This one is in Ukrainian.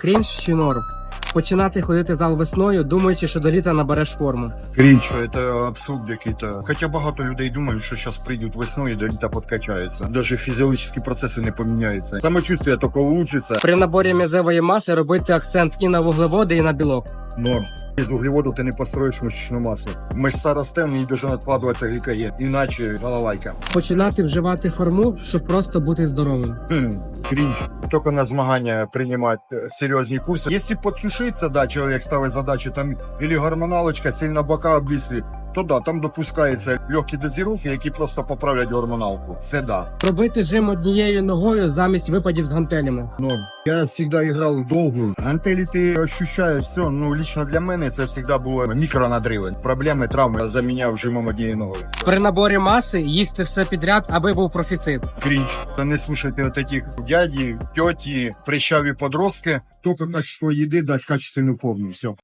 Крінж чи норм? Починати ходити зал весною, думаючи, що до літа набереш форму. Крінж, це абсурд який-то. Хоча багато людей думають, що зараз прийдуть весною і до літа підкачаються. Даже фізіологічні процеси не поміняються. Самочувствие тільки улучшиться. При наборі м'язевої маси робити акцент і на вуглеводи, і на білок. Норм. Без углеводов ти не построїш мышечную масу. Мышца росте, в ній дуже надкладуватися глікоген. Іначе балалайка. Починати вживати форму, щоб просто бути здоровим. Хм, крінж. Тільки на змагання приймати е, серйозні курси. Якщо підсушиться, да, чоловік ставить задачу, там, или гормоналочка, сильно бока обвісли, то да, там допускаються легкі дозировки, які просто поправлять гормоналку. Це да. Робити жим однією ногою замість випадів з гантелями. Норм. Я завжди грав довго. Гантелі ти ощущаєш все. Ну, лично для мене це завжди було мікронадриви. Проблеми, травми заміняв жимом однією ногою. При наборі маси їсти все підряд, аби був профіцит. Крінж. Та не слушайте от таких дяді, тьоті, прищаві подростки. Тільки качество їди дасть качественну форму. Все.